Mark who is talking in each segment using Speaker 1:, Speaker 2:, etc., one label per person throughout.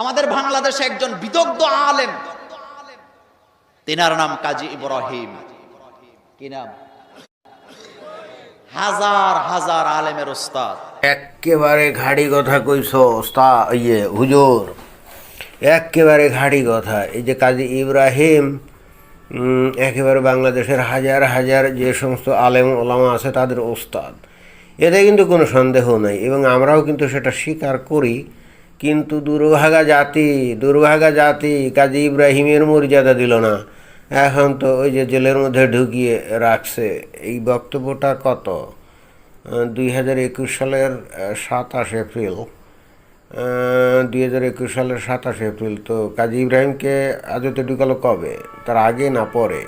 Speaker 1: আমাদের বাংলাদেশে একজন বিদগ্ধ আলেম। তিনার নাম কাজী ইব্রাহিম। কি নাম? হাজার হাজার আলেমের ওস্তাদ।
Speaker 2: একেবারে ঘাড়ি কথা কইস ওস্তা ইয়ে হুজুর। একেবারে ঘাড়ি কথা। এই যে কাজী ইব্রাহিম একেবারে বাংলাদেশের হাজার হাজার যে সমস্ত আলেম, ওলামা আছে, তাদের ওস্তাদ। এতে কিন্তু কোনো সন্দেহ নাই, এবং আমরাও কিন্তু সেটা স্বীকার করি। কিন্তু দুর্ভাগা জাতি দুর্ভাগা জাতি কাজী ইব্রাহিমের মর্যাদা দিল না। এখন তো ওই যে জেলের মধ্যে ঢুকিয়ে রাখছে। এই বক্তব্যটা কত? দুই হাজার একুশ সালের সাতাশ এপ্রিল। দুই হাজার একুশ সালের সাতাশ এপ্রিল। তো কাজী ইব্রাহিমকে আজতে ঢুকালো কবে? তার আগে না পরে?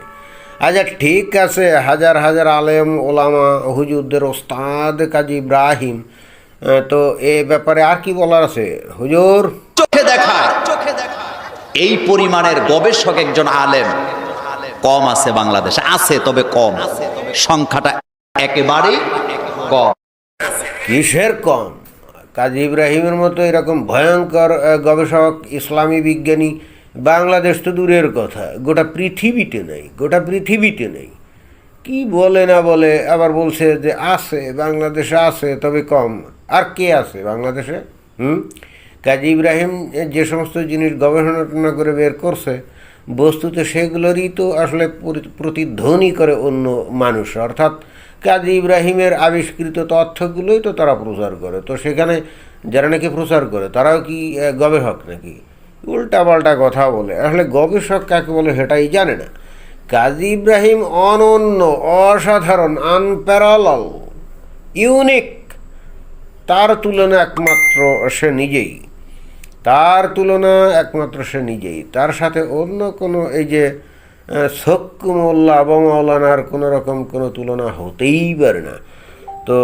Speaker 2: আচ্ছা ঠিক আছে, হাজার হাজার আলেম, ওলামা, হুজুরদের ওস্তাদ কাজী ইব্রাহিম তো এ ব্যাপারে আর কি বলার আছে? হুজুর?
Speaker 1: চোখে দেখায় চোখে দেখায় এই পরিমাণের গবেষক একজন আলেম। কম আছে বাংলাদেশে। আছে তবে কম। সংখ্যাটা একেবারেই কম।
Speaker 2: কিসের কম? কাজী ইব্রাহিমের মতো এরকম ভয়ঙ্কর গবেষক ইসলামী বিজ্ঞানী বাংলাদেশ তো দূরের কথা। গোটা পৃথিবীতে নেই গোটা পৃথিবীতে নেই। কি বলে না বলে আবার বলছে যে আছে বাংলাদেশে আছে তবে কম। আর কে আছে বাংলাদেশে? হুম? কাজী ইব্রাহিম যে সমস্ত জিনিস গবেষণা করে বের করছে, বস্তুতে সেগুলোরই তো আসলে প্রতিধ্বনি করে অন্য মানুষ। অর্থাৎ কাজী ইব্রাহিমের আবিষ্কৃত তথ্যগুলোই তো তারা প্রচার করে। তো সেখানে যারা নাকি প্রচার করে, তারাও কি গবেষক নাকি? উল্টাপাল্টা কথা বলে। আসলে গবেষক কাকে বলে সেটাই জানে না। কাজী ইব্রাহিম অনন্য, অসাধারণ আনপ্যারালাল ইউনিক তার তুলনা একমাত্র সে নিজেই। তার তুলনা একমাত্র সে নিজেই। তার সাথে অন্য কোনো এই যে সক্কু মোল্লা বা মৌলানার কোনো রকম কোনো তুলনা হতেই পারে না। তো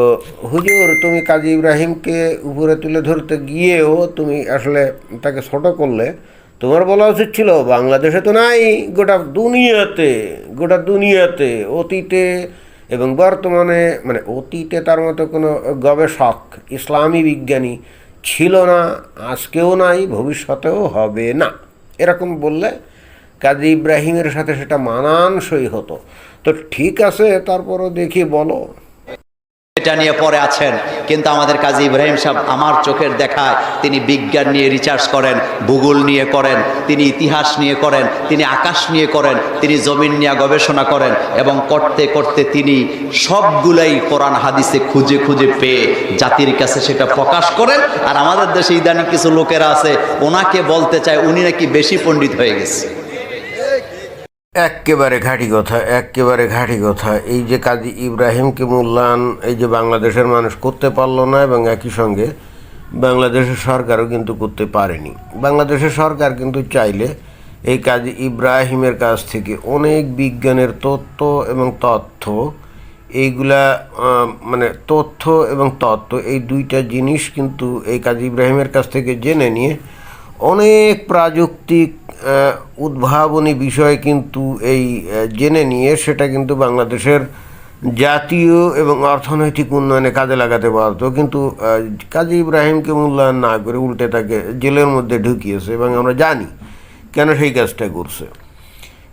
Speaker 2: হুজুর, তুমি কাজী ইব্রাহিমকে উপরে তুলে ধরতে গিয়েও তুমি আসলে তাকে ছোট করলে, তোমার বলা উচিত ছিল, বাংলাদেশে তো নাই, গোটা দুনিয়াতে গোটা দুনিয়াতে অতীতে এবং বর্তমানে মানে অতীতে তার মতো কোনো গবেষক, ইসলামী বিজ্ঞানী ছিল না, আজকেও নাই, ভবিষ্যতেও হবে না। এরকম বললে কাজী ইব্রাহিমের সাথে সেটা মানানসই হতো। তো ঠিক আছে, তারপরও দেখি বলো।
Speaker 1: এটা নিয়ে পরে আছেন। কিন্তু আমাদের কাজী ইব্রাহিম সাহেব আমার চোখের দেখায় তিনি বিজ্ঞান নিয়ে রিসার্চ করেন, ভূগোল নিয়ে করেন, তিনি ইতিহাস নিয়ে করেন, তিনি আকাশ নিয়ে করেন, তিনি জমিন নিয়ে গবেষণা করেন এবং করতে করতে তিনি সবগুলাই কোরআন হাদিসে খুঁজে খুঁজে পেয়ে জাতির কাছে সেটা প্রকাশ করেন। আর আমাদের দেশে ইদানিং কিছু লোকেরা আছে, ওনাকে বলতে চায় উনি নাকি বেশি পণ্ডিত হয়ে গেছে।
Speaker 2: একেবারে ঘাঁটি কথা একেবারে ঘাঁটি কথা। এই যে কাজী ইব্রাহিমকে মূল্যায়ন, এই যে বাংলাদেশের মানুষ করতে পারল না এবং একই সঙ্গে বাংলাদেশের সরকারও কিন্তু করতে পারেনি। বাংলাদেশের সরকার কিন্তু চাইলে এই কাজী ইব্রাহিমের কাছ থেকে অনেক বিজ্ঞানের তত্ত্ব এবং তথ্য, এইগুলা মানে তথ্য এবং তত্ত্ব এই দুইটা জিনিস কিন্তু এই কাজী ইব্রাহিমের কাছ থেকে জেনে নিয়ে অনেক প্রাযুক্তিক উদ্ভাবনী বিষয় কিন্তু এই জেনে নিয়ে সেটা কিন্তু বাংলাদেশের জাতীয় এবং অর্থনৈতিক উন্নয়নে কাজে লাগাতে পারত। কিন্তু কাজী ইব্রাহিমকে মূল্যায়ন না করে উল্টে তাকে জেলের মধ্যে ঢুকিয়েছে এবং আমরা জানি কেন সেই কাজটা করছে।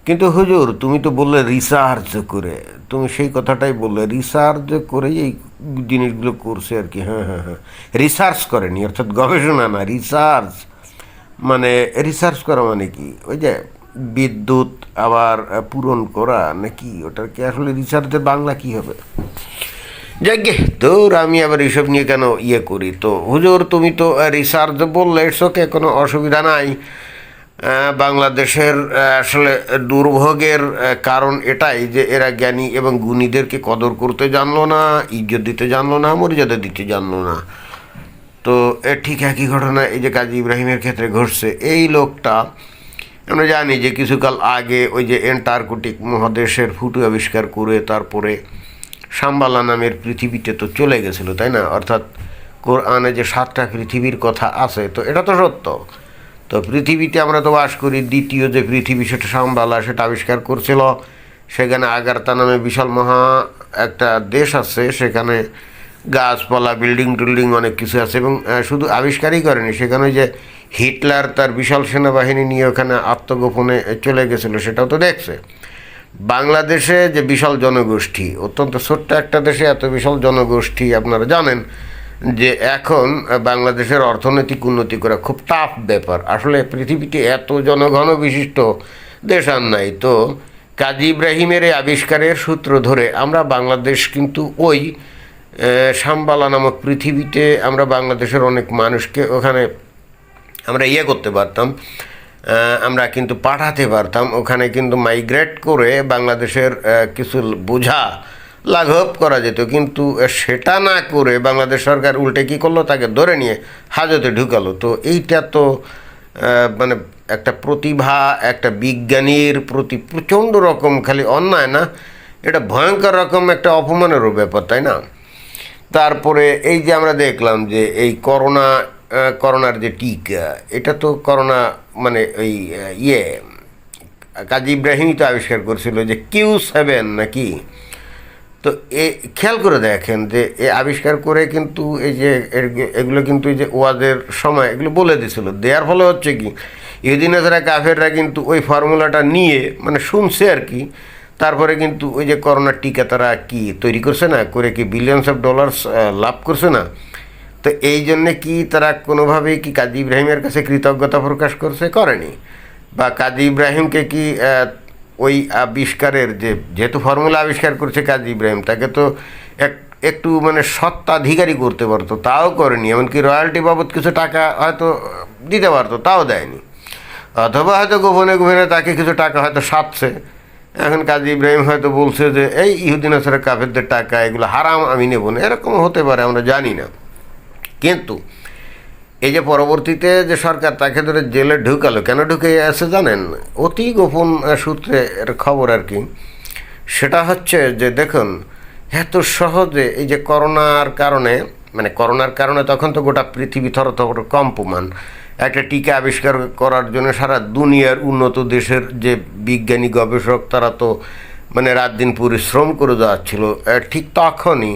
Speaker 2: কিন্তু হুজুর, তুমি তো বললে রিসার্চ করে। তুমি সেই কথাটাই বললে রিসার্চ করেই এই জিনিসগুলো করছে আর কি। হ্যাঁ হ্যাঁ হ্যাঁ। রিসার্চ করেনি, অর্থাৎ গবেষণা না রিসার্চ মানে রিসার্চ করা মানে কি? ওই যে বিদ্যুৎ আবার পূরণ করা নাকি? ওটার কি আসলে রিসার্চের বাংলা কি হবে? যাকে তোর আমি আবার এইসব নিয়ে কেন ইয়ে করি? তো হুজুর, তুমি তো রিসার্চ বললে ওকে কোনো অসুবিধা নাই। বাংলাদেশের আসলে দুর্ভোগের কারণ এটাই যে এরা জ্ঞানী এবং গুণীদেরকে কদর করতে জানলো না, ইজ্জত দিতে জানলো না, মর্যাদা দিতে জানলো না। তো এ ঠিক একই ঘটনা এই যে কাজী ইব্রাহিমের ক্ষেত্রে ঘটছে। এই লোকটা, আমরা জানি যে কিছুকাল আগে ওই যে এন্টার্কটিক মহাদেশের ফুটু আবিষ্কার করে তারপরে সাম্বালা নামের পৃথিবীতে তো চলে গেছিল, তাই না? অর্থাৎ কোরআনে যে সাতটা পৃথিবীর কথা আছে, তো এটা তো সত্য। তো পৃথিবীতে আমরা তো বাস করি, দ্বিতীয় যে পৃথিবী সেটা সাম্বালা সেটা আবিষ্কার করছিল। সেখানে আগারতা নামে বিশাল মহা একটা দেশ আছে, সেখানে গাছপালা বিল্ডিং টিল্ডিং অনেক কিছু আছে এবং শুধু আবিষ্কারই করেনি, সেখানে যে হিটলার তার বিশাল সেনাবাহিনী নিয়ে ওখানে আত্মগোপনে চলে গেছিল, সেটাও তো দেখছে। বাংলাদেশে যে বিশাল জনগোষ্ঠী, অত্যন্ত ছোট্ট একটা দেশে এত বিশাল জনগোষ্ঠী, আপনারা জানেন যে এখন বাংলাদেশের অর্থনৈতিক উন্নতি করা খুব টাফ ব্যাপার। আসলে পৃথিবীতে এত জনঘন বিশিষ্ট দেশ আর নাই। তো কাজী ইব্রাহিমের এই আবিষ্কারের সূত্র ধরে আমরা বাংলাদেশ কিন্তু ওই আহ, শাম্বালা নামক পৃথিবীতে আমরা বাংলাদেশের অনেক মানুষকে ওখানে আমরা ইয়ে করতে পারতাম। আমরা কিন্তু পাঠাতে পারতাম। ওখানে কিন্তু মাইগ্রেট করে বাংলাদেশের কিছু বোঝা লাঘব করা যেত। কিন্তু সেটা না করে বাংলাদেশ সরকার উল্টে কী করল? তাকে ধরে নিয়ে হাজতে ঢুকালো। তো এইটা তো মানে একটা প্রতিভা একটা বিজ্ঞানীর প্রতি প্রচণ্ড রকম খালি অন্যায় না? এটা ভয়ঙ্কর রকম একটা অপমানেরও ব্যাপার তাই না? তারপরে এই যে আমরা দেখলাম যে এই করোনা করোনার যে টিকা এটা তো করোনা মানে ওই ইয়ে কাজী ইব্রাহিমই তো আবিষ্কার করছিল যে কিউ সেভেন নাকি? তো এ, খেয়াল করে দেখেন যে এ আবিষ্কার করে কিন্তু এই যে এগুলো কিন্তু এই যে ওয়াজের সময় এগুলো বলে দিছিল দেওয়ার ফলে হচ্ছে কি ইহুদিন কাফেররা কিন্তু ওই ফর্মুলাটা নিয়ে মানে শুনছে আর কি তারপরে কিন্তু ওই যে করোনার টিকা তারা কি তৈরি করছে না, করে কি বিলিয়নস অফ ডলার্স লাভ করছে না? তো এই জন্যে কি তারা কোনোভাবেই কি কাজী ইব্রাহিমের কাছে কৃতজ্ঞতা প্রকাশ করছে, করেনি? বা কাজী ইব্রাহিমকে কি ওই আবিষ্কারের যে, যেহেতু ফর্মুলা আবিষ্কার করছে কাজী ইব্রাহিম, তাকে তো এক, একটু মানে সত্ত্বাধিকারী করতে পারতো, তাও করেনি। এমনকি রয়্যালটি বাবদ কিছু টাকা হয়তো দিতে পারতো, তাও দেয়নি। অথবা হয়তো গোপনে গোপনে তাকে কিছু টাকা হয়তো সাধছে। এখন কাজী ইব্রাহিম হয়তো বলছে যে, এই ইহুদিন আসার কাফেরদের টাকা, এগুলো হারাম, আমি নেব না। এরকম হতে পারে, আমরা জানি না। কিন্তু এই যে পরবর্তীতে যে সরকার তাকে ধরে জেলে ঢুকালো, কেন ঢুকে আছে জানেন? অতি গোপন সূত্রে এর খবর আর কি। সেটা হচ্ছে যে, দেখুন, এত সহজে এই যে করোনার কারণে মানে করোনার কারণে তখন তো গোটা পৃথিবী থরথর কম্পমান। একটা টিকা আবিষ্কার করার জন্য সারা দুনিয়ার উন্নত দেশের যে বিজ্ঞানী, গবেষক, তারা তো মানে রাত দিন পরিশ্রম করে যাচ্ছিল। ঠিক তখনই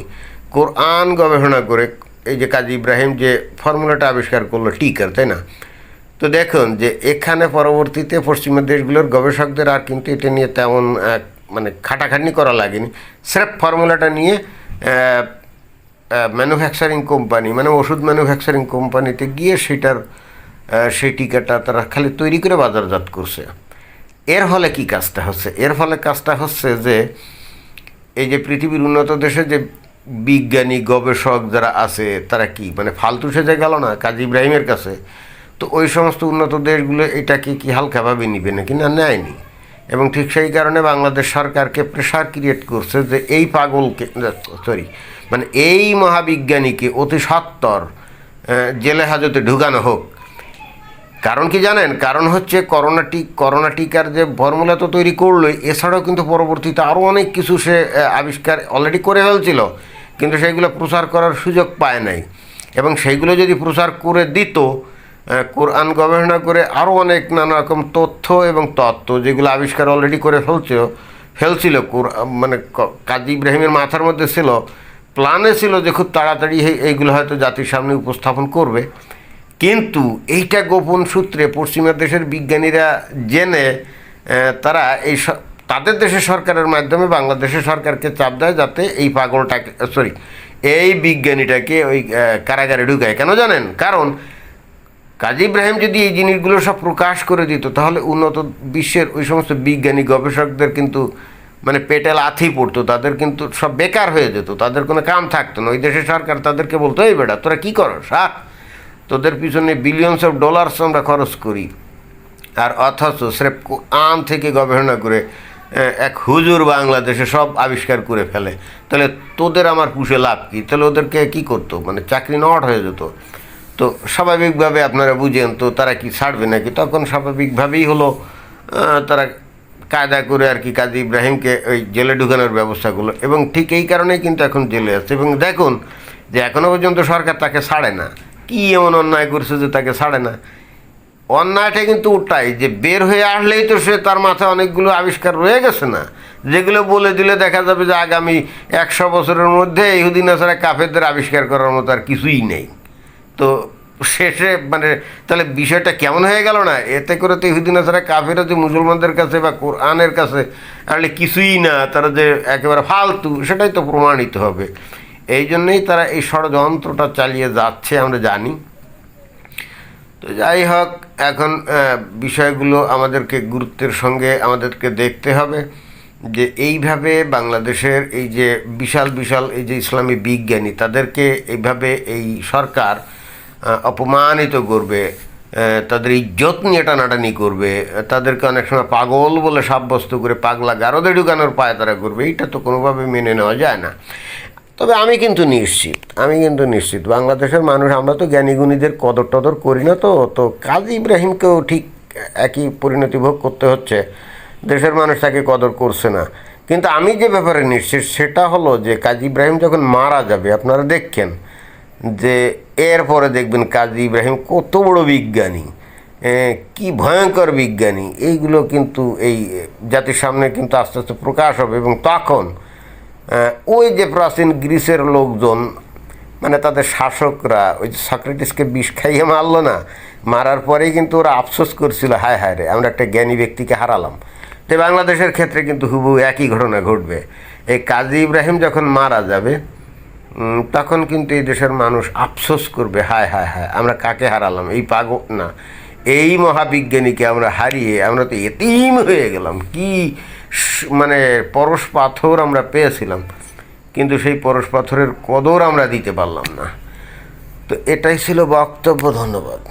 Speaker 2: কোরআন গবেষণা করে এই যে কাজী ইব্রাহিম যে ফর্মুলাটা আবিষ্কার করল টিকার, তাই না? তো দেখুন যে এখানে পরবর্তীতে পশ্চিমা দেশগুলোর গবেষকদের আর কিন্তু এটা নিয়ে তেমন মানে খাটাখাটনি করা লাগেনি। স্রেফ ফর্মুলাটা নিয়ে ম্যানুফ্যাকচারিং কোম্পানি মানে ওষুধ ম্যানুফ্যাকচারিং কোম্পানিতে গিয়ে সেটার সেই টিকাটা তারা খালি তৈরি করে বাজারজাত করছে। এর ফলে কি কাজটা হচ্ছে? এর ফলে কাজটা হচ্ছে যে, এই যে পৃথিবীর উন্নত দেশে যে বিজ্ঞানী, গবেষক যারা আছে, তারা কি মানে ফালতু সেজে গেল না কাজী ইব্রাহিমের কাছে? তো ওই সমস্ত উন্নত দেশগুলো এটাকে কি হালকাভাবে নিবে নাকি? না, নেয়নি। এবং ঠিক সেই কারণে বাংলাদেশ সরকারকে প্রেশার ক্রিয়েট করছে যে এই পাগলকে সরি মানে এই মহাবিজ্ঞানীকে অতি সত্তর জেলে হাজতে ঢুকানো হোক। কারণ কি জানেন? কারণ হচ্ছে করোনা টিক করোনা টিকার যে ফর্মুলা তো তৈরি করলোই এছাড়াও কিন্তু পরবর্তীতে আরও অনেক কিছু সে আবিষ্কার অলরেডি করে ফেলছিল, কিন্তু সেইগুলো প্রচার করার সুযোগ পায় নাই। এবং সেইগুলো যদি প্রচার করে দিত কোরআন গবেষণা করে আরও অনেক নানা রকম তথ্য এবং তত্ত্ব যেগুলো আবিষ্কার অলরেডি করে ফেলছিল ফেলছিল মানে কাজী ইব্রাহিমের মাথার মধ্যে ছিল প্ল্যানে ছিল যে খুব তাড়াতাড়ি এইগুলো হয়তো জাতির সামনে উপস্থাপন করবে। কিন্তু এইটা গোপন সূত্রে পশ্চিমা দেশের বিজ্ঞানীরা জেনে তারা এই তাদের দেশের সরকারের মাধ্যমে বাংলাদেশের সরকারকে চাপ দেয় যাতে এই পাগলটাকে, সরি, এই বিজ্ঞানীটাকে ওই কারাগারে ঢুকায়। কেন জানেন? কারণ কাজী ইব্রাহিম যদি এই জিনিসগুলো সব প্রকাশ করে দিত, তাহলে উন্নত বিশ্বের ওই সমস্ত বিজ্ঞানী, গবেষকদের কিন্তু মানে পেটে লাথি পড়তো, তাদের কিন্তু সব বেকার হয়ে যেত, তাদের কোনো কাম থাকতো না। ওই দেশের সরকার তাদেরকে বলতো, এই বেটা, তোরা কী করস হ্যাঁ তোদের পিছনে বিলিয়নস অফ ডলার্স আমরা খরচ করি। আর অথচ স্রেফ আম থেকে গবেষণা করে এক হুজুর বাংলাদেশে সব আবিষ্কার করে ফেলে। তাহলে তোদের আমার পুষে লাভ কী? তাহলে ওদেরকে কি করতো? মানে চাকরি নট হয়ে যেত। তো স্বাভাবিকভাবে আপনারা বুঝেন তো, তারা কি ছাড়বে নাকি? তখন স্বাভাবিকভাবেই হলো তারা কায়দা করে আর কি কাজী ইব্রাহিমকে ওই জেলে ঢুকানোর ব্যবস্থাগুলো এবং ঠিক এই কারণেই কিন্তু এখন জেলে আছে। এবং দেখুন যে এখনও পর্যন্ত সরকার তাকে ছাড়ে না। কি এমন অন্যায় করছে যে তাকে ছাড়ে না? অন্যায়টা কিন্তু ওটাই, যে বের হয়ে আসলেই তো সে তার মাথায় অনেকগুলো আবিষ্কার রয়ে গেছে না। যেগুলো বলে দিলে দেখা যাবে যে আগামী একশো বছরের মধ্যে ইহুদিন আসারা কাফেরদের আবিষ্কার করার মতো আর কিছুই নেই। তো শেষে মানে তাহলে বিষয়টা কেমন হয়ে গেল না? এতে করে তো ইহুদিন ছাড়া কাফেরা যে মুসলমানদের কাছে বা কোরআনের কাছে আসলে কিছুই না, তারা যে একেবারে ফালতু, সেটাই তো প্রমাণিত হবে। এই জন্যই তারা এই ষড়যন্ত্রটা চালিয়ে যাচ্ছে, আমরা জানি। তো যাই হোক, এখন বিষয়গুলো আমাদেরকে গুরুত্বের সঙ্গে আমাদেরকে দেখতে হবে যে এইভাবে বাংলাদেশের এই যে বিশাল বিশাল এই যে ইসলামী বিজ্ঞানী, তাদেরকে এইভাবে এই সরকার অপমানিত করবে তাদের ইজ্জত নিয়ে টানাটানি করবে, তাদেরকে অনেক সময় পাগল বলে সাব্যস্ত করে পাগলা গারদে ঢুকানোর পায়তারা করবে, এইটা তো কোনোভাবে মেনে নেওয়া যায় না। তবে আমি কিন্তু নিশ্চিত, আমি কিন্তু নিশ্চিত। বাংলাদেশের মানুষ, আমরা তো জ্ঞানীগুণীদের কদর টদর করি না তো তো কাজী ইব্রাহিমকেও ঠিক একই পরিণতি ভোগ করতে হচ্ছে। দেশের মানুষ তাকে কদর করছে না। কিন্তু আমি যে ব্যাপারে নিশ্চিত, সেটা হলো যে কাজী ইব্রাহিম যখন মারা যাবে, আপনারা দেখছেন যে এরপরে দেখবেন কাজী ইব্রাহিম কত বড় বিজ্ঞানী কি ভয়ঙ্কর বিজ্ঞানী। এইগুলো কিন্তু এই জাতির সামনে কিন্তু আস্তে আস্তে প্রকাশ হবে এবং তখন ওই যে প্রাচীন গ্রিসের লোকজন মানে তাদের শাসকরা, ওই যে সক্রেটিসকে বিষ খাইয়ে মারলো না, মারার পরেই কিন্তু ওরা আফসোস করছিল, হায় হায় রে, আমরা একটা জ্ঞানী ব্যক্তিকে হারালাম। তো বাংলাদেশের ক্ষেত্রে কিন্তু হুবহু একই ঘটনা ঘটবে। এই কাজী ইব্রাহিম যখন মারা যাবে তখন কিন্তু এই দেশের মানুষ আফসোস করবে, হায় হায় হায়, আমরা কাকে হারালাম? এই পাগ না, এই মহাবিজ্ঞানীকে আমরা হারিয়ে আমরা তো এতিম হয়ে গেলাম। কি মানে পরশ পাথর আমরা পেয়েছিলাম, কিন্তু সেই পরশ পাথরের কদর আমরা দিতে পারলাম না। তো এটাই ছিল বক্তব্য, ধন্যবাদ।